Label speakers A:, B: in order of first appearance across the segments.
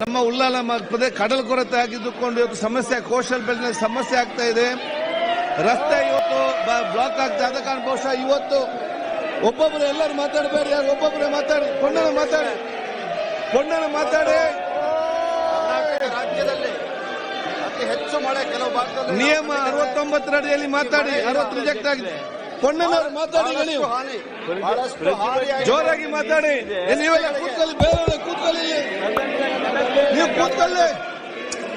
A: ನಮ್ಮ ಉಲ್ಲಾಲ ಪ್ರದೇಶ ಕಡಲ ಕೊರತೆ ಆಗಿದ್ದುಕೊಂಡು ಇವತ್ತು ಸಮಸ್ಯೆ ಕೋಶಲ್ ಬೆಲ್ಟ್ನ ಸಮಸ್ಯೆ ಆಗ್ತಾ ಇದೆ. ರಸ್ತೆ ಇವತ್ತು ಬ್ಲಾಕ್ ಆಗ್ತಾ ಆದ ಕಾರಣ ಬಹುಶಃ ಇವತ್ತು ಒಬ್ಬೊಬ್ಬರು ಎಲ್ಲರೂ ಮಾತಾಡಬೇಡಿ ಯಾರು ಒಬ್ಬೊಬ್ಬರೇ ಮಾತಾಡಿ ಕೊಂಡನ ಮಾತಾಡಿ ಕೊಂಡನ ಮಾತಾಡಿ.
B: ರಾಜ್ಯದಲ್ಲಿ ಅತಿ ಹೆಚ್ಚು ಮಳೆ ಕೆಲವು ಭಾಗದಲ್ಲಿ
A: ನಿಯಮ ಅರವತ್ತೊಂಬತ್ತರ ಅಡಿಯಲ್ಲಿ ಮಾತಾಡಿ ಅರವತ್ತು ರಿಜೆಕ್ಟ್ ಆಗಿದೆ. ಕೊಂಡನವರು ಮಾತಾಡಿ. ಜೋರಾಗಿ ಮಾತಾಡಿ. ನೀವೆಲ್ಲ ಕೂತ್ಕೊಳ್ಳಿ ಬೇರೆ ಕೂತ್ಕೊಳ್ಳಿ. ನೀವು ಕೂತ್ಕೊಳ್ಳಿ.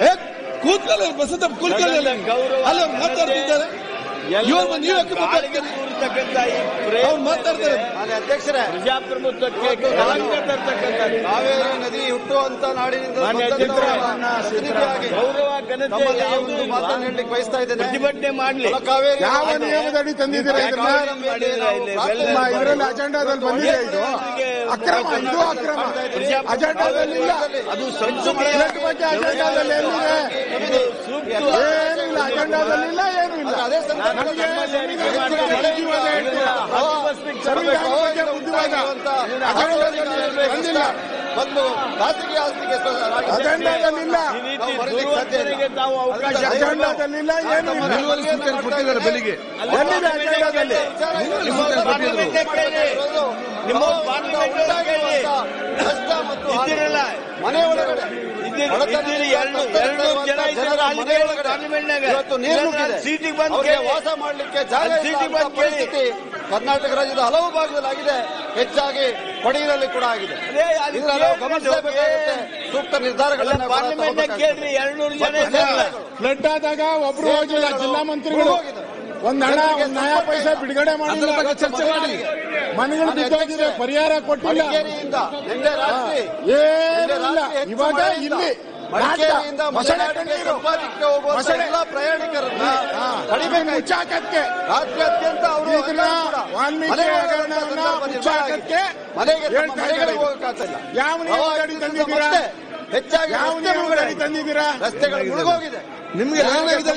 A: ಏ, ಕೂತ್ಕೊಳ್ಳಿ ಬಸಂತ ಕೂತ್ಕೊಳ್ಳಿ ಅಲ್ಲಿ. ಅವ್ರು ಮಾತಾಡ್ತಿದ್ದಾರೆ. ನೀವು ಅವ್ರು ಮಾತಾಡ್ತಾರೆ.
B: ಅಧ್ಯಕ್ಷರೇ.
C: ಪ್ರಜಾಪ್ರಭುತ್ವಕ್ಕೆ
B: ಕಾವೇರಿ ನದಿ ಹುಟ್ಟುವಂತ ನಾಡಿನಿಂದ
C: ಗೌರವ ಘನತೆ
B: ಒಂದು
C: ಇಲ್ವಾ?
B: ಮಾತನ್ನು ಹೇಳಲಿಕ್ಕೆ ಬಯಸ್ತಾ ಇದ್ದೇನೆ.
C: ಪ್ರತಿಭಟನೆ ಮಾಡ್ಲಿ.
B: ಕಾವೇರಿ
D: ಯಾವ ನಿಯಮದಡಿ ತಂದಿದ್ದೀರಾ ಇದನ್ನ? ಇದರಲ್ಲಿ ಅಜೆಂಡಾದಲ್ಲಿ ಬಂದಿದೆ ಇದು. ಅಕ್ರಮ ಇದು ಅಕ್ರಮ. ಅಜೆಂಡಾದಲ್ಲಿ ಇಲ್ಲ.
C: ಅದು ಸಂಸು
D: ಬ್ಲಡ್ ಬಗ್ಗೆ ಅಜೆಂಡಾದಲ್ಲಿ ಏನಿದೆ? ಏನಿಲ್ಲ ಅಜೆಂಡಾದಲ್ಲಿ ಇಲ್ಲ ಏನು ಇಲ್ಲ? ಸಂವಿಧಾನದ ಬಗ್ಗೆ ಬುದ್ಧಿವಾದ ಅಜೆಂಡಾದಲ್ಲಿ ಬಂದಿಲ್ಲ.
B: ಒಂದು ಖಾಸಗಿ ಆಸ್ತಿಗೆ
D: ಅಜೆಂಡಾದಲ್ಲಿಲ್ಲ. ಅಜೆಂಡಾದಲ್ಲಿಲ್ಲ ಏನು
A: ಕೊಟ್ಟಿದ್ದಾರೆ ಬೆಳಿಗ್ಗೆ.
D: ಎಲ್ಲಿದೆ ಅಜೆಂಡಾದಲ್ಲಿ?
C: ನಿಮ್ಮ ಪಾರ್ಲಿಮೆಂಟ್
B: ಮನೆ ಒಳಗಡೆ.
C: ಸೀಟಿಗೆ ಬಂದು.
B: ವಾಸ ಮಾಡ್ಲಿಕ್ಕೆ
C: ಸೀಟಿಗೆ ಬಂದು
B: ಪರಿಸ್ಥಿತಿ ಕರ್ನಾಟಕ ರಾಜ್ಯದ ಹಲವು ಭಾಗದಲ್ಲಿ ಆಗಿದೆ. ಹೆಚ್ಚಾಗಿ ಕೊಡಗಿನಲ್ಲಿ ಕೂಡ ಆಗಿದೆ. ಸೂಕ್ತ ನಿರ್ಧಾರಗಳನ್ನು
D: ಫ್ಲಡ್ ಆದಾಗ ಒಬ್ರು ಹೋಗಿಲ್ಲ ಜಿಲ್ಲಾ ಮಂತ್ರಿಗಳು ಒಂದ್ ಹಣ ಒಂದ್ ನಯಾ ಪೈಸೆ ಬಿಡುಗಡೆ
A: ಅದ್ರ
D: ಮಾಡಿಲ್ಲ
A: ಬಗ್ಗೆ ಚರ್ಚೆ ಮಾಡಿ.
D: ಮನೆಗಳು ಬಿದ್ದೋಗಿದೆ. ಪರಿಹಾರ ಕೊಟ್ಟಿಲ್ಲ. ಏನಿಲ್ಲ ಇವಾಗ ಇಲ್ಲಿ.
B: ಮಡಿಕೇರಿಯಿಂದ. ಎಲ್ಲ ಪ್ರಯಾಣಿಕರನ್ನ
D: ಕಡಿಮೆ ಮುಚ್ಚಾಕಕ್ಕೆ.
B: ಅತ್ಯಂತ ಅವರು
D: ಮುಚ್ಚಾಕಕ್ಕೆ
B: ಮನೆಗೆ ಮನೆಗಳಿಗೆ. ಹೋಗಕ್ಕಾಗ್ತಿಲ್ಲ
D: ಯಾವ ತಂದಿದ್ದೀರಾ?
B: ಹೆಚ್ಚಾಗಿ
D: ಯಾವ. ತಂದಿದ್ದೀರಾ?
B: ರಸ್ತೆಗಳು ಮುಳುಗೋಗಿದೆ.
A: ನಿಮ್ಗೆ ಏನಾಗಿದೆ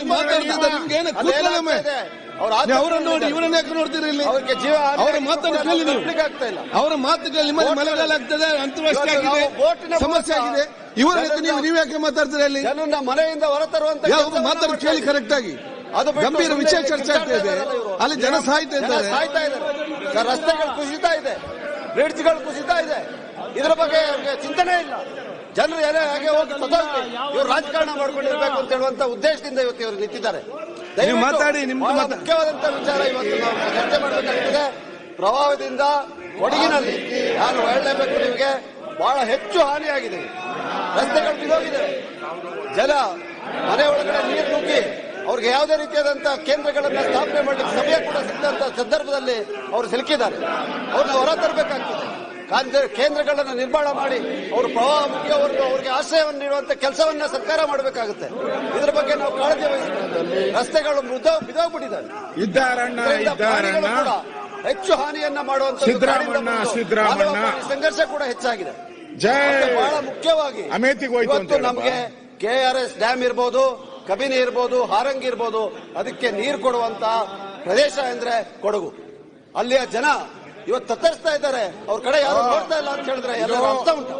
A: ನಿಮ್ಗೆ ಏನು ನೀವು ಅವರನ್ನು ನೋಡಿ ಇವರನ್ನ ಯಾಕೆ ನೋಡ್ತೀರಿ ಇಲ್ಲಿ?
B: ಅವ್ರಿಗೆ ಜೀವ
A: ಅವರ ಮಾತನ್ನು ಕೇಳಿ ನೀವು.
B: ಇಲ್ಲ.
A: ಅವರ ಮಾತುಗಳಲ್ಲಿ ನಿಮ್ಮಲ್ಲಿ ಮಳೆಗಾಲ ಆಗ್ತದೆ
B: ಇವತ್ತು
A: ಆಗಿದೆ ಸಮಸ್ಯೆ ಆಗಿದೆ. ಇವರ ನೀವು ನೀವು ಯಾಕೆ ಮಾತಾಡ್ತೀರಿ ಅಲ್ಲಿ?
B: ಮನೆಯಿಂದ ಹೊರತರುವಂತ
A: ಯಾವ
B: ಕೆಲಸವನ್ನ
A: ಕೇಳಿ. ಕರೆಕ್ಟ್ ಆಗಿ.
B: ಅದು
A: ಗಂಭೀರ ವಿಷಯ ಚರ್ಚೆ ಆಗ್ತಾ ಇದೆ. ಅಲ್ಲಿ ಜನ ಸಾಯ್ತಾ ಇದ್ದಾರೆ.
B: ಸಾಯ್ತಾ ಇದ್ದಾರೆ. ರಸ್ತೆಗಳು ಕುಸಿತಾ ಇದೆ. ಬ್ರಿಡ್ಜ್ಗಳು ಕುಸಿತಾ ಇದೆ. ಇದರ ಬಗ್ಗೆ ಅವ್ರಿಗೆ ಚಿಂತನೆ ಇಲ್ಲ. ಜನರು ಎಲ್ಲ ಹಾಗೆ ಹೋಗಿ ಇವ್ರು ರಾಜಕಾರಣ ಮಾಡ್ಕೊಂಡಿರ್ಬೇಕು ಅಂತ ಹೇಳುವಂತ ಉದ್ದೇಶದಿಂದ ಇವತ್ತು ಇವರು ನಿಂತಿದ್ದಾರೆ. ದಯವಿಟ್ಟು
A: ಮಾತಾಡಿ, ನಿಮ್ದು ಮುಖ್ಯವಾದಂತಹ
B: ಮುಖ್ಯವಾದಂತ ವಿಚಾರ ಇವತ್ತು ನಾವು ಚರ್ಚೆ ಮಾಡಬೇಕಾಗ್ತದೆ ಪ್ರವಾಹದಿಂದ ಕೊಡಗಿನಲ್ಲಿ ನಾನು ಹೇಳಲೇಬೇಕು ನಿಮಗೆ ಬಹಳ ಹೆಚ್ಚು ಹಾನಿಯಾಗಿದೆ. ರಸ್ತೆಗಳು ಬಿದೋಗಿದೆ ಜನ ಮನೆ ಒಳಗಡೆ ನೀರು ನುಗ್ಗಿ ಅವ್ರಿಗೆ ಯಾವುದೇ ರೀತಿಯಾದಂತಹ ಕೇಂದ್ರಗಳನ್ನ ಸ್ಥಾಪನೆ ಮಾಡಲಿಕ್ಕೆ ಸಮಯ ಕೂಡ ಸಿಕ್ಕಂತ ಸಂದರ್ಭದಲ್ಲಿ ಅವರು ಸಿಲುಕಿದ್ದಾರೆ. ಅವ್ರನ್ನ ಹೊರ ತರಬೇಕಾಗ್ತದೆ. ಕಾಂದ್ರ- ಕೇಂದ್ರಗಳನ್ನ ನಿರ್ಮಾಣ ಮಾಡಿ ಅವರು ಪ್ರವಾಹ ಮುಖ್ಯವರೆಗೂ ಅವರಿಗೆ ಆಶ್ರಯವನ್ನು ನೀಡುವಂತ ಕೆಲಸವನ್ನ ಸರ್ಕಾರ ಮಾಡಬೇಕಾಗುತ್ತೆ. ಇದ್ರ ಬಗ್ಗೆ ನಾವು ಕಾಳಜಿ ವಹಿಸಬೇಕು. ರಸ್ತೆಗಳು ಮೃದ ಬಿದ್ದೋಗ್ಬಿಟ್ಟಿದ್ದಾರೆ ಹೆಚ್ಚು ಹಾನಿಯನ್ನ ಮಾಡುವಂತ. ಸಂಘರ್ಷ ಕೂಡ ಹೆಚ್ಚಾಗಿದೆ. ಬಹಳ ಮುಖ್ಯವಾಗಿ ಇವತ್ತು ನಮಗೆ ಕೆಆರ್ಎಸ್ ಡ್ಯಾಮ್ ಇರ್ಬೋದು ಕಬಿನಿ ಇರ್ಬೋದು ಹಾರಂಗಿ ಇರ್ಬೋದು ಅದಕ್ಕೆ ನೀರು ಕೊಡುವಂತ ಪ್ರದೇಶ ಅಂದ್ರೆ ಕೊಡಗು. ಅಲ್ಲಿಯ ಜನ ಇವತ್ತು ತತ್ತರಿಸ್ತಾ ಇದ್ದಾರೆ. ಅವ್ರ ಕಡೆ ಯಾರು ನೋಡ್ತಾ ಇಲ್ಲ ಅಂತ ಹೇಳಿದ್ರೆ ಎಲ್ಲರೂ ಅರ್ಥ ಉಂಟು.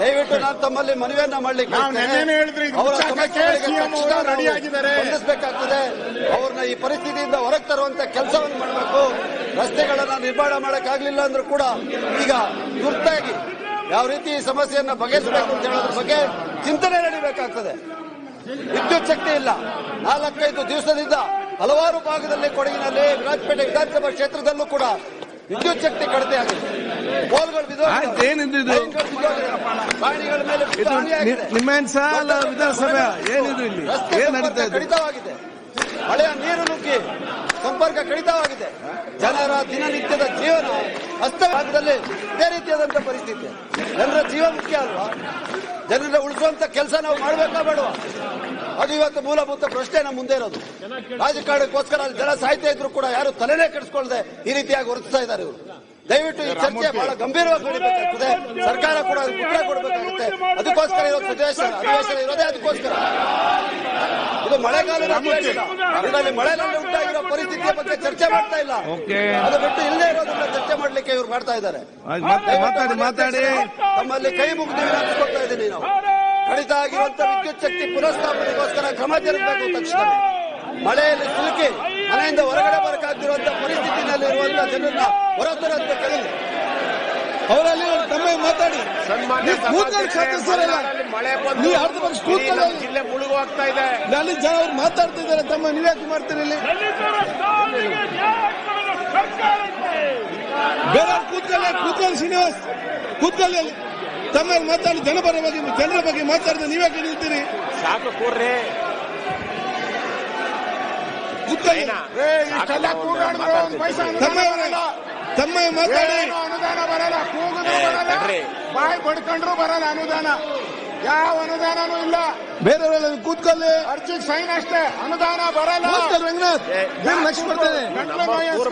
B: ದಯವಿಟ್ಟು ನಾನು ತಮ್ಮಲ್ಲಿ ಮನವಿಯನ್ನ ಮಾಡ್ಲಿಕ್ಕೆ. ಸ್ಪಂದಿಸಬೇಕಾಗ್ತದೆ ಅವ್ರನ್ನ ಈ ಪರಿಸ್ಥಿತಿಯಿಂದ ಹೊರಗೆ ತರುವಂತ ಕೆಲಸವನ್ನು ಮಾಡಬೇಕು. ರಸ್ತೆಗಳನ್ನ ನಿರ್ಮಾಣ ಮಾಡಕ್ಕಾಗ್ಲಿಲ್ಲ ಅಂದ್ರೂ ಕೂಡ ಈಗ ತುರ್ತಾಗಿ ಯಾವ ರೀತಿ ಈ ಸಮಸ್ಯೆಯನ್ನ ಬಗೆಹರಿಸಬೇಕು ಅಂತ ಹೇಳೋದ್ರ ಬಗ್ಗೆ ಚಿಂತನೆ ನಡೀಬೇಕಾಗ್ತದೆ. ವಿದ್ಯುತ್ ಶಕ್ತಿ ಇಲ್ಲ. ನಾಲ್ಕೈದು ದಿವಸದಿಂದ ಹಲವಾರು ಭಾಗದಲ್ಲಿ ಕೊಡಗಿನಲ್ಲಿ ವಿರಾಜಪೇಟೆ ವಿಧಾನಸಭಾ ಕ್ಷೇತ್ರದಲ್ಲೂ ಕೂಡ ವಿದ್ಯುತ್ ಶಕ್ತಿ ಕಡಿಮೆ ಆಗಿದೆ. ಪೋಲ್ಗಳು
A: ಏನಿದು
B: ಪ್ರಾಣಿಗಳ ಮೇಲೆ
A: ಸಾಲ ವಿಧಾನಸಭೆ ಏನಿದು ಇಲ್ಲಿ? ಏನ್
B: ಸಂಪರ್ಕ
A: ನಡೀತಾ ಇದೆ?
B: ಕಡಿತವಾಗಿದೆ. ಹಳೆಯ ನೀರು ನುಗ್ಗಿ ಸಂಪರ್ಕ ಕಡಿತವಾಗಿದೆ. ಜನರ ದಿನನಿತ್ಯದ ಜೀವನ ಹಸ್ತಭಾಗದಲ್ಲಿ ಇದೇ ರೀತಿಯಾದಂಥ ಪರಿಸ್ಥಿತಿ. ಜನರ ಜೀವ ಮುಖ್ಯ ಅಲ್ವಾ? ಜನರ ಉಳಿಸುವಂತ ಕೆಲಸ ನಾವು ಮಾಡಬೇಕಾ ಬೇಡವಾ? ಅದು ಇವತ್ತು ಮೂಲಭೂತ ಪ್ರಶ್ನೆ ನಮ್ಮ ಮುಂದೆ ಇರೋದು. ರಾಜಕಾರಣಕ್ಕೋಸ್ಕರ ಅಲ್ಲಿ ಜನ ಸಾಹಿತ್ಯ ಇದ್ರು ಕೂಡ ಯಾರು ತಲೆನೇ ಕೆಡಿಸ್ಕೊಳ್ಳದೆ ಈ ರೀತಿಯಾಗಿ ವರ್ತಿಸ್ತಾ ಇದ್ದಾರೆ ಇವರು. ದಯವಿಟ್ಟು ಈ ಚರ್ಚೆ ಬಹಳ ಗಂಭೀರವಾಗಿ ನಡೀಬೇಕಾಗ್ತದೆ. ಸರ್ಕಾರ ಕೂಡ ಉತ್ತರ ಕೊಡಬೇಕಾಗುತ್ತೆ. ಅದಕ್ಕೋಸ್ಕರ ಇರೋ ಅಧಿವೇಶನ ಅಧಿವೇಶನ ಇರೋದೇ ಅದಕ್ಕೋಸ್ಕರ. ಇದು ಮಳೆಗಾಲದ ಅಧಿವೇಶನ ಮಳೆ ಮಳೆನಲ್ಲಿ ಉಂಟಾಗಿರೋ ಪರಿಸ್ಥಿತಿಯ ಬಗ್ಗೆ ಚರ್ಚೆ ಮಾಡ್ತಾ ಇಲ್ಲ. ಅದು ಬಿಟ್ಟು ಇಲ್ಲೇ ಇರೋದನ್ನ ಚರ್ಚೆ ಮಾಡ್ಲಿಕ್ಕೆ ಇವ್ರು ಮಾಡ್ತಾ ಇದ್ದಾರೆ.
A: ಮಾತಾಡಿ
B: ತಮ್ಮಲ್ಲಿ ಕೈ ಮುಗಿದು ವಿನಂತಿಸ್ಕೊಳ್ತಾ ಇದ್ದೀನಿ ನಾವು. ಕಡಿತ ಆಗಿರುವಂತಹ ವಿದ್ಯುತ್ ಶಕ್ತಿ ಪುನಃಸ್ಥಾಪನೆಗೋಸ್ಕರ ಕ್ರಮ ಜರುಗಬೇಕು ತಕ್ಷಣ ಮಳೆಯಲ್ಲಿ ಸಿಲುಕಿ ಮನೆಯಿಂದ ಹೊರಗಡೆ ಬರಕಾಗ್ತಿರುವಂತಹ ಪರಿಸ್ಥಿತಿನಲ್ಲಿ ಇರುವಂತ ಜನರನ್ನ ಹೊರತರಬೇಕಲ್ಲಿ
A: ಅವರಲ್ಲಿ ತಮ್ಮ ಮಾತಾಡಿ.
C: ಜಿಲ್ಲೆ ಮುಳುಗು ಇದೆ.
A: ಅಲ್ಲಿ ಜನ ಅವ್ರು ಮಾತಾಡ್ತಿದ್ದಾರೆ ತಮ್ಮ ನೀವ್ಯಾಕೆ ಮಾಡ್ತೀರಿ ಇಲ್ಲಿ ಬೇರೆ ಕೂತ್ಕೊಳ್ಳಿ ಕೂತ್ಕೊಳ್ಳಿ ಶ್ರೀನಿವಾಸ್. ಕೂತ್ಕೊಳ್ಳಿ ಅಲ್ಲಿ ತಮ್ಮ ಮಾತಾಡಿ ಜನಪರ ಬಗ್ಗೆ ಜನರ ಬಗ್ಗೆ ಮಾತಾಡಿದ್ರೆ ನೀವ್ಯಾಕೆ ನಿಲ್ತೀರಿ
C: ಸಾಕು ಕೂರ್ರಿ.
A: ತಮ್ಮ
D: ಅನುದಾನ ಬರಲ್ಲ.
A: ತಮ್ಮ ಮಾತಾಡಿ.
D: ಅನುದಾನ ಬರಲ್ಲ. ಕೂಗಿದ್ರು ಬರಲ್ಲ. ಬಾಯಿ ಬಡ್ಕೊಂಡ್ರು ಬರಲ್ಲ ಅನುದಾನ. ಯಾವ ಅನುದಾನನೂ ಇಲ್ಲ.
A: ಬೇರೆಯವರೆಲ್ಲ ಕೂತ್ಕೊಳ್ಳಿ.
D: ಅರ್ಜಿ ಸೈನ್ ಅಷ್ಟೇ. ಅನುದಾನ ಬರಲ್ಲ.
A: ಕೂತ್ಕೊಳ್ಳಿ ರಂಗನಾಥ್. ಬೇರೆ ಬರ್ತೇನೆ.
D: ನೋವು
A: ಅವ್ರು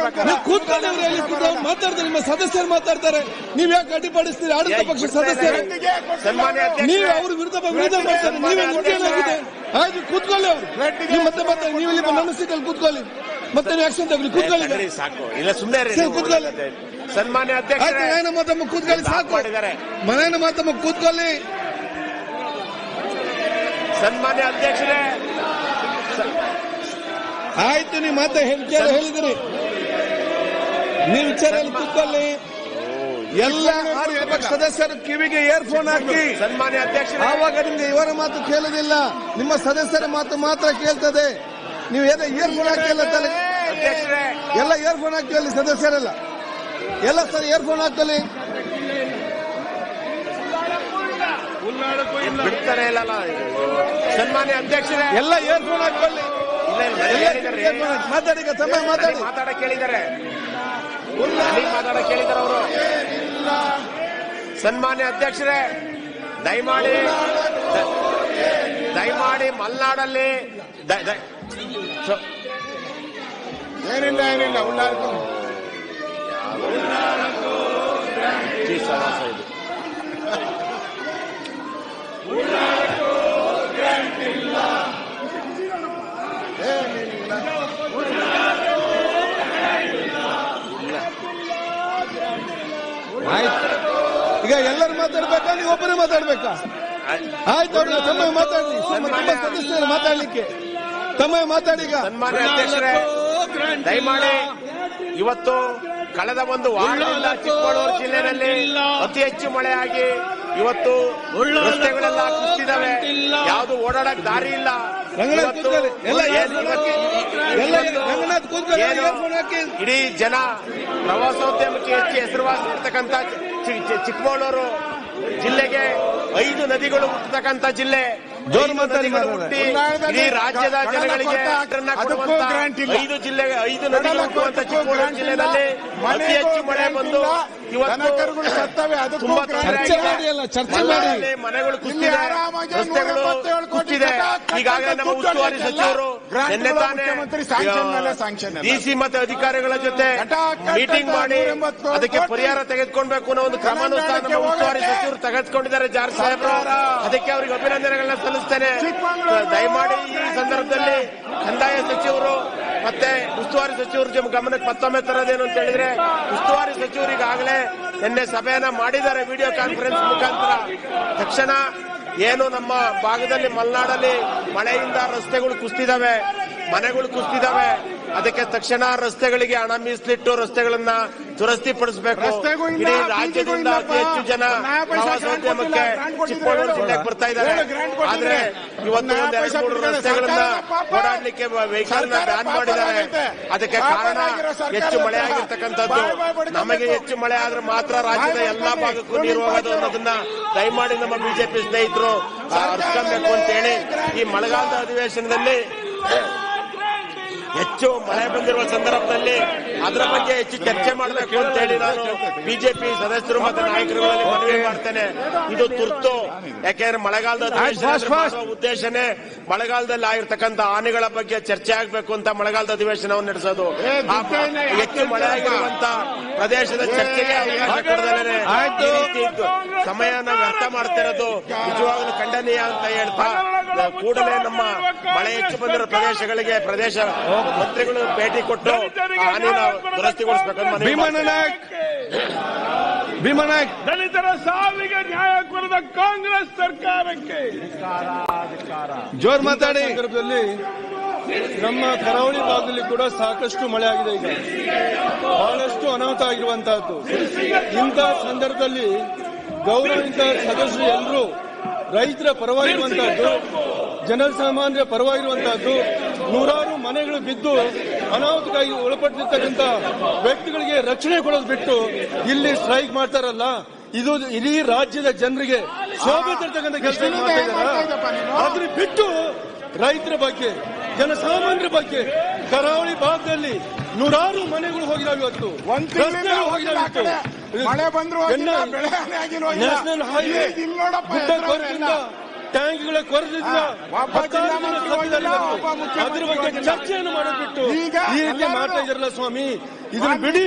A: ಎಲ್ಲಿ ಕೂತ್ಕೊಂಡು ಮಾತಾಡ್ತಾರೆ ನಿಮ್ಮ ಸದಸ್ಯರು ಮಾತಾಡ್ತಾರೆ. ನೀವ್ ಯಾಕೆ ಅಡ್ಡಿಪಡಿಸ್ತೀರಿ ಆಡಳಿತ
C: ಏ,
A: ಪಕ್ಷ
C: ಬಿಡ್ತಾ ಇಲ್ಲ.
A: ಸದಸ್ಯರು ನೀವೇ ಅವ್ರ ವಿರುದ್ಧ ವಿರೋಧ ಮಾಡ್ತಾರೆ ನೀವೇ ನಿಮ್ಗೇನಾಗಿದೆ ಆಯ್ತು ಕೂತ್ಕೊಳ್ಳಿ ಅವ್ರು. ನೀವು ಮತ್ತೆ ಮಾತಾಡಿ ನೀವು ಇಲ್ಲಿ ನನ್ನ ಸೀಟಲ್ಲಿ ಕೂತ್ಕೊಳ್ಳಿ. ಮತ್ತೆ ನೀವು ಆಕ್ಷನ್ ತಗೊಳ್ಳಿ. ಕೂತ್ಕೊಳ್ಳಿ
C: ಸಾಕು. ಇಲ್ಲ ಸುಮ್ಮನೆ.
A: ಕೂತ್ಕೊಳ್ಳಿ.
C: ಸನ್ಮಾನ್ಯ ಅಧ್ಯಕ್ಷ
A: ಮನೆಯನ್ನು ಮಾತಮ್ಮ ಕೂತ್ಕೊಳ್ಳಿ ಸಾಕು.
C: ಮನೆಯನ್ನು
A: ಮನೇನ ಮಾತಮ್ಮ ಕೂತ್ಕೊಳ್ಳಿ.
C: ಸನ್ಮಾನ್ಯ ಅಧ್ಯಕ್ಷರೇ.
A: ಆಯ್ತು ನೀವು ಮತ್ತೆ ವಿಚಾರ ಹೇಳಿದಿರಿ. ನೀವು ವಿಚಾರದಲ್ಲಿ ಕೂತ್ಕೊಳ್ಳಿ. ಎಲ್ಲ ಸದಸ್ಯರು ಕಿವಿಗೆ ಇಯರ್ಫೋನ್ ಹಾಕಿ.
C: ಸನ್ಮಾನ್ಯ ಅಧ್ಯಕ್ಷ
A: ಆವಾಗ ನಿಮ್ಗೆ ಇವರ ಮಾತು ಕೇಳುದಿಲ್ಲ ನಿಮ್ಮ ಸದಸ್ಯರ ಮಾತು ಮಾತ್ರ ಕೇಳ್ತದೆ. ನೀವು ಏನೋ ಇಯರ್ಫೋನ್ ಹಾಕಿ ಎಲ್ಲ ತಲೆ ಎಲ್ಲ ಇಯರ್ಫೋನ್ ಹಾಕಿ ಅಲ್ಲಿ ಸದಸ್ಯರೆಲ್ಲ. ಎಲ್ಲ ಸರ್ ಇಯರ್ಫೋನ್ ಹಾಕಲಿ
C: ಬಿಡ್ತಾನೆ ಇಲ್ಲಲ್ಲ. ಸನ್ಮಾನ್ಯ ಅಧ್ಯಕ್ಷರೇ.
A: ಎಲ್ಲ ಇಯರ್ಫೋನ್ ಹಾಕೊಳ್ಳಿ
C: ಇಲ್ಲ, ಇಲ್ಲ.
A: ಮಾತಾಡಿ ತಮ್ಮ ಮಾತಾಡಿ.
C: ನನಗೆ ಕೇಳಿದ್ದಾರೆ ನನಗೆ ಕೇಳಿದ್ದಾರೆ ಅವರು. ಸನ್ಮಾನ್ಯ ಅಧ್ಯಕ್ಷರೇ ದಯಮಾಡಿ ದಯಮಾಡಿ ಮಲ್ನಾಡಲ್ಲಿ ದ- ದ- ಸೊ-
D: ಏನಿಲ್ಲ ಏನಿಲ್ಲ ಉಳ್ಳಾರ್ಕು
C: ಈ ಸಮಾಸ ಇದು.
A: ಆಯ್ತು ಈಗ ಎಲ್ಲರೂ ಮಾತಾಡ್ಬೇಕಾ? ನೀವು ಒಬ್ಬರೇ ಮಾತಾಡ್ಬೇಕಾ?
C: ಆಯ್ತು.
A: ಅವ್ರಿಗೆ ತಮ್ಮ ಮಾತಾಡಿ. ತುಂಬಾ ಸದಸ್ಯರು ಮಾತಾಡ್ಲಿಕ್ಕೆ. ತಮ್ಮ ಮಾತಾಡಿ ಈಗ.
C: ಸನ್ಮಾನ್ಯ ಅಧ್ಯಕ್ಷರೇ, ದಯಮಾಡಿ ಇವತ್ತು ಕಳೆದ ಒಂದು ವಾರದಿಂದ ಚಿಕ್ಕಮಗಳೂರು ಜಿಲ್ಲೆಯಲ್ಲಿ ಅತಿ ಹೆಚ್ಚು ಮಳೆಯಾಗಿ ಇವತ್ತು ರಸ್ತೆಗಳೆಲ್ಲ ಕುಸಿದಾವೆ ಯಾವುದು ಓಡಾಡಕ್ ದಾರಿ ಇಲ್ಲ. ಇಡೀ ಜನ ಪ್ರವಾಸೋದ್ಯಮಕ್ಕೆ ಹೆಚ್ಚು ಹೆಸರುವಾಸಿ ಇರ್ತಕ್ಕಂಥ ಚಿಕ್ಕಮಗಳೂರು ಜಿಲ್ಲೆಗೆ ಐದು ನದಿಗಳು ಹುಟ್ಟತಕ್ಕಂಥ ಜಿಲ್ಲೆ. ಹುಟ್ಟಿ ಇಡೀ ರಾಜ್ಯದ ಜನಗಳಿಗೆ ಐದು ಜಿಲ್ಲೆ ಐದು ನದಿಗಳು ಹುಟ್ಟುವಂತ ಜಿಲ್ಲೆಯಲ್ಲಿ ಅತಿ ಹೆಚ್ಚು ಮಳೆ ಬಂದು ಇವತ್ತು
D: ದನಕರುಗಳು ಸತ್ತವೆ, ಅದಕ್ಕೂ
C: ತುಂಬಾ ತೊಂದರೆ
A: ಚರ್ಚೆ
C: ಆಗಿದೆ.
A: ಚರ್ಚೆ ಮಾಡಿ.
C: ಮನೆಗಳು
D: ಇಲ್ಲಿ
C: ಕುಸಿದಿದೆ. ರಸ್ತೆಗಳು
D: 177 ಕೋಟಿ
C: ಕುಸಿದೆ ಈಗಾಗಲೇ ನಮ್ಮ ಉಸ್ತುವಾರಿ ಸಚಿವರು ಡಿಸಿ ಮತ್ತೆ ಅಧಿಕಾರಿಗಳ ಜೊತೆ ಮೀಟಿಂಗ್ ಮಾಡಿ
D: 187
C: ಅದಕ್ಕೆ ಪರಿಹಾರ ತೆಗೆದುಕೊಳ್ಬೇಕು ಅನ್ನೋ ಒಂದು ಕ್ರಮನೂ ಸಹ ನಮ್ಮ ಉಸ್ತುವಾರಿ ಸಚಿವರು ತೆಗೆದುಕೊಂಡಿದ್ದಾರೆ ಜಾರ್ ಸಾಹೇಬರು. ಅದಕ್ಕೆ ಅವರಿಗೆ ಅಭಿನಂದನೆಗಳನ್ನ ಸಲ್ಲಿಸ್ತೇನೆ. ದಯಮಾಡಿ ಈ ಸಂದರ್ಭದಲ್ಲಿ ಕಂದಾಯ ಸಚಿವರು ಮತ್ತೆ ಉಸ್ತುವಾರಿ ಸಚಿವರು ನಿಮ್ಮ ಗಮನಕ್ಕೆ ಮತ್ತೊಮ್ಮೆ ತರೋದೇನು ಅಂತ ಹೇಳಿದ್ರೆ ಉಸ್ತುವಾರಿ ಸಚಿವರಿಗಾಗಲೇ ನಿನ್ನೆ ಸಭೆಯನ್ನ ಮಾಡಿದ್ದಾರೆ ವಿಡಿಯೋ ಕಾನ್ಫರೆನ್ಸ್ ಮುಖಾಂತರ. ತಕ್ಷಣ ಏನು ನಮ್ಮ ಭಾಗದಲ್ಲಿ ಮಲೆನಾಡಲ್ಲಿ ಮಳೆಯಿಂದ ರಸ್ತೆಗಳು ಕುಸ್ತಿದಾವೆ, ಮನೆಗಳು ಕುಸ್ತಿದಾವೆ. ಅದಕ್ಕೆ ತಕ್ಷಣ ರಸ್ತೆಗಳಿಗೆ ಹಣ ಮೀಸಲಿಟ್ಟು ರಸ್ತೆಗಳನ್ನ ದುರಸ್ತಿಪಡಿಸಬೇಕು
D: ಪಡಿಸಬೇಕು.
C: ಇಡೀ ರಾಜ್ಯದಿಂದ. ಅತಿ ಹೆಚ್ಚು ಜನ ಪ್ರವಾಸೋದ್ಯಮಕ್ಕೆ ಚಿಕ್ಕಮಗಳೂರು ಜಿಲ್ಲೆಗೆ ಬರ್ತಾ ಇದ್ದಾರೆ. ಆದ್ರೆ ಇವತ್ತು ಎರಡು ಮೂರು ರಸ್ತೆಗಳನ್ನ ಓಡಾಡ್ಲಿಕ್ಕೆ ವೆಹಿಕಲ್ ಬ್ಯಾನ್ ಮಾಡಿದ್ದಾರೆ. ಅದಕ್ಕೆ ಕಾರಣ ಹೆಚ್ಚು ಮಳೆ ಆಗಿರ್ತಕ್ಕಂಥದ್ದು. ನಮಗೆ ಹೆಚ್ಚು ಮಳೆ ಆದ್ರೆ ಮಾತ್ರ ರಾಜ್ಯದ ಎಲ್ಲಾ ಭಾಗಕ್ಕೂ ನೀರು ಹೋಗೋದು ಅನ್ನೋದನ್ನ ದಯಮಾಡಿ ನಮ್ಮ ಬಿಜೆಪಿ ಸ್ನೇಹಿತರು ಅರ್ಸ್ಕೊಬೇಕು ಅಂತ ಹೇಳಿ ಈ ಮಳೆಗಾಲದ ಅಧಿವೇಶನದಲ್ಲಿ ಹೆಚ್ಚು ಮಳೆ ಬಂದಿರುವ ಸಂದರ್ಭದಲ್ಲಿ ಅದರ ಬಗ್ಗೆ ಹೆಚ್ಚು ಚರ್ಚೆ ಮಾಡಬೇಕು ಅಂತ ಹೇಳಿ ನಾನು ಬಿಜೆಪಿ ಸದಸ್ಯರು ಮತ್ತು ನಾಯಕರುಗಳಲ್ಲಿ ಮನವಿ ಮಾಡ್ತೇನೆ. ಇದು ತುರ್ತು. ಯಾಕೆಂದ್ರೆ ಮಳೆಗಾಲದ ಉದ್ದೇಶನೇ ಮಳೆಗಾಲದಲ್ಲಿ ಆಗಿರ್ತಕ್ಕಂಥ ಹಾನಿಗಳ ಬಗ್ಗೆ ಚರ್ಚೆ ಆಗಬೇಕು ಅಂತ ಮಳೆಗಾಲದ ಅಧಿವೇಶನವನ್ನು ನಡೆಸೋದು. ಹೆಚ್ಚು ಮಳೆ ಆಗಿರುವಂತ ಪ್ರದೇಶದ ಚರ್ಚೆಗೆ ಸಮಯನ ವ್ಯರ್ಥ ಮಾಡ್ತಿರೋದು ನಿಜವಾಗ್ಲೂ ಖಂಡನೀಯ ಅಂತ ಹೇಳ್ತಾ ಕೂಡಲೇ ನಮ್ಮ ಮಳೆ ಹೆಚ್ಚು ಬಂದಿರೋ ಪ್ರದೇಶಗಳಿಗೆ ಪ್ರದೇಶ ಮಂತ್ರಿಗಳು ಭೇಟಿ ಕೊಟ್ಟು ಹಾನಿನ ದುರಸ್ತಿಗೊಳಿಸಬೇಕಂತ
A: ಭೀಮನಾಯಕ್
E: ದಲಿತರ ಸಾವಿಗೆ ನ್ಯಾಯ ಕೊಡದ ಕಾಂಗ್ರೆಸ್ ಸರ್ಕಾರಕ್ಕೆ.
A: ಜೋರ್ ಮಾತಾಡಿ.
F: ಸಂದರ್ಭದಲ್ಲಿ ನಮ್ಮ ಕರಾವಳಿ ಭಾಗದಲ್ಲಿ ಕೂಡ ಸಾಕಷ್ಟು ಮಳೆ ಆಗಿದೆ ಈಗ. ಬಹಳಷ್ಟು ಅನಾಹುತ ಆಗಿರುವಂತಹದ್ದು. ಇಂತಹ ಸಂದರ್ಭದಲ್ಲಿ ಗೌರವಿತ ಸದಸ್ಯರು ಎಲ್ಲರೂ ರೈತರ ಪರವಾಗಿರುವಂತಹದ್ದು. ಜನಸಾಮಾನ್ಯರ ಪರವಾಗಿರುವಂತಹದ್ದು ನೂರಾರು ಮನೆಗಳು ಬಿದ್ದು ಅನಾಹುತಕ್ಕಾಗಿ ಒಳಪಟ್ಟಿರ್ತಕ್ಕಂಥ ವ್ಯಕ್ತಿಗಳಿಗೆ ರಕ್ಷಣೆ ಕೊಡೋದು ಬಿಟ್ಟು ಇಲ್ಲಿ ಸ್ಟ್ರೈಕ್ ಮಾಡ್ತಾರಲ್ಲ ಇದು ಇಡೀ ರಾಜ್ಯದ ಜನರಿಗೆ ಶೋಭೆ ತರ್ತಕ್ಕಂಥ ಕೆಲಸ ಅದ್ರ ಬಿಟ್ಟು ರೈತರ ಬಗ್ಗೆ ಜನಸಾಮಾನ್ಯರ ಬಗ್ಗೆ ಕರಾವಳಿ ಭಾಗದಲ್ಲಿ ನೂರಾರು ಮನೆಗಳು ಹೋಗಿದಾವೆ ಇವತ್ತು. ಹೋಗಿದಾವೆ.
D: ಮಳೆ ಬಂದ್ರು.
F: ನ್ಯಾಷನಲ್ ಹೈವೇ ಗುಡ್ಡ ಟ್ಯಾಂಕ್ಗಳ
D: ಕೊರತೆ
F: ಅದ್ರ ಬಗ್ಗೆ ಚರ್ಚೆಯನ್ನು
D: ಮಾಡಿಬಿಟ್ಟು
F: ಈ ರೀತಿ ಮಾಡ್ತಾ ಇದ್ರಲ್ಲ ಸ್ವಾಮಿ? ಇದನ್ನ ಬಿಡಿ.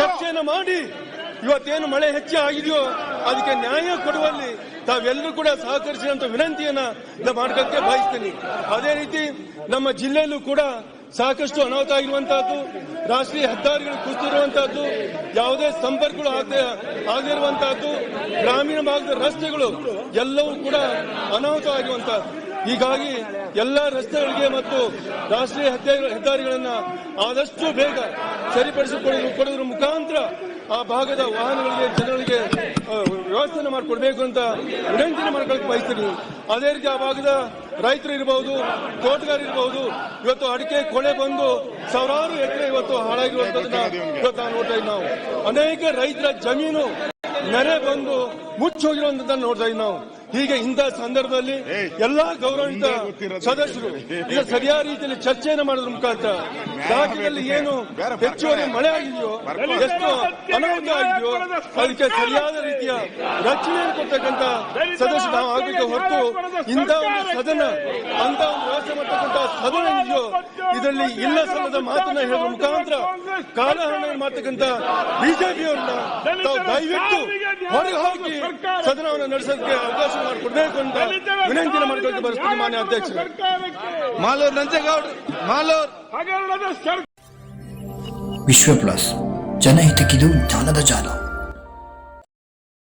F: ಚರ್ಚೆಯನ್ನು ಮಾಡಿ. ಇವತ್ತೇನು ಮಳೆ ಹೆಚ್ಚು ಆಗಿದೆಯೋ ಅದಕ್ಕೆ ನ್ಯಾಯ ಕೊಡುವಲ್ಲಿ ತಾವೆಲ್ಲರೂ ಕೂಡ ಸಹಕರಿಸಿದಂತ ವಿನಂತಿಯನ್ನ ಮಾಡಕ್ಕೆ ಮಾಡ್ಕೊಕ್ಕೆ ಬಯಸ್ತೀನಿ. ಅದೇ ರೀತಿ ನಮ್ಮ ಜಿಲ್ಲೆಯಲ್ಲೂ ಕೂಡ ಸಾಕಷ್ಟು ಅನಾಹುತ ಆಗಿರುವಂತಹದ್ದು, ರಾಷ್ಟ್ರೀಯ ಹೆದ್ದಾರಿಗಳು ಕುಸಿದಿರುವಂತಹದ್ದು, ಯಾವುದೇ ಸಂಪರ್ಕಗಳು ಆಗದೆ ಆಗದಿರುವಂತಹದ್ದು, ಗ್ರಾಮೀಣ ಭಾಗದ ರಸ್ತೆಗಳು ಎಲ್ಲವೂ ಕೂಡ ಅನಾಹುತ ಆಗಿರುವಂತಹದ್ದು. ಹೀಗಾಗಿ ಎಲ್ಲ ರಸ್ತೆಗಳಿಗೆ ಮತ್ತು ರಾಷ್ಟ್ರೀಯ ಹೆದ್ದಾರಿ- ಹೆದ್ದಾರಿಗಳನ್ನ ಆದಷ್ಟು ಬೇಗ ಸರಿಪಡಿಸಿಕೊಳ್ಳಲು ಕೊಡುವುದರ ಮುಖಾಂತರ ಆ ಭಾಗದ ವಾಹನಗಳಿಗೆ ಜನಗಳಿಗೆ ವ್ಯವಸ್ಥೆ ವ್ಯವಸ್ಥೆಯನ್ನು ಮಾಡಿಕೊಡ್ಬೇಕು ಅಂತ ವಿನಂತಿನ ಮಾಡ್ಕೊಳಕ್ಕೆ ಬಯಸ್ತೀನಿ. ಅದೇ ರೀತಿ ಆ ಭಾಗದ ರೈತರು ಇರಬಹುದು ತೋಟಗಾರ ಇರಬಹುದು ಇವತ್ತು ಅಡಿಕೆ ಕೊಳೆ ಬಂದು ಸಾವಿರಾರು ಎಕರೆ ಇವತ್ತು ಹಾಳಾಗಿರುವಂತದನ್ನ ಇವತ್ತು ನೋಡ್ತಾ ಇದ್ದೀವಿ ನಾವು. ಅನೇಕ ರೈತರ ಜಮೀನು ನೆರೆ ಬಂದು ಮುಚ್ಚೋಗಿರುವಂತದನ್ನ ನೋಡ್ತಾ ಇದ್ದೀವಿ ನಾವು. ಹೀಗೆ ಇಂಥ ಸಂದರ್ಭದಲ್ಲಿ ಎಲ್ಲಾ ಗೌರವಿತ ಸದಸ್ಯರು ಈಗ ಸರಿಯಾದ ರೀತಿಯಲ್ಲಿ ಚರ್ಚೆಯನ್ನು ಮಾಡೋದ್ರ ಮುಖಾಂತರ. ರಾಜ್ಯದಲ್ಲಿ ಏನು ಹೆಚ್ಚುವರಿ ಮಳೆ ಆಗಿದೆಯೋ ಎಷ್ಟು ಅನಾಹುತ ಆಗಿದೆಯೋ ಅದಕ್ಕೆ ಸರಿಯಾದ ರೀತಿಯ ರಕ್ಷಣೆಯನ್ನು ಕೊಡ್ತಕ್ಕಂಥ ಸದಸ್ಯರು ನಾವು ಆಗಬೇಕು ಹೊರತು ಇಂಥ ಒಂದು ಸದನ ಅಂತ ಒಂದು ವ್ಯವಸ್ಥೆ ಮಾಡ್ತಕ್ಕಂಥ ಸದನ ಇದೆಯೋ ಇದರಲ್ಲಿ ಇಲ್ಲ ಸಲ್ಲದ ಮಾತನ್ನ ಹೇಳುವ ಮುಖಾಂತರ ಕಾಲಹರಣ ಮಾಡತಕ್ಕಂತ ಬಿಜೆಪಿಯವರನ್ನ ತಾವು ದಯವಿಟ್ಟು ಹೊರಗೆ ಹಾಕಿ ಸದನವನ್ನು ನಡೆಸೋದಕ್ಕೆ ಅವಕಾಶ ಮಾಡಿಕೊಡ್ಬೇಕು ಅಂತ ವಿನಂತಿ ಮಾಡ್ಕೊಳ್ಳಿ ಬರೆಸ್ತೀನಿ ಮಾನ್ಯ ಅಧ್ಯಕ್ಷರು.
A: ಮಾಲೂರ್ ನಂಜೇಗೌಡ್ ಮಾಲೂರ್.
E: ಹಗರಣದ
G: ವಿಶ್ವ ಪ್ಲಸ್ ಜನಹಿತಕ್ಕಿದು ಜ್ಞಾನದ ಜಾಲ.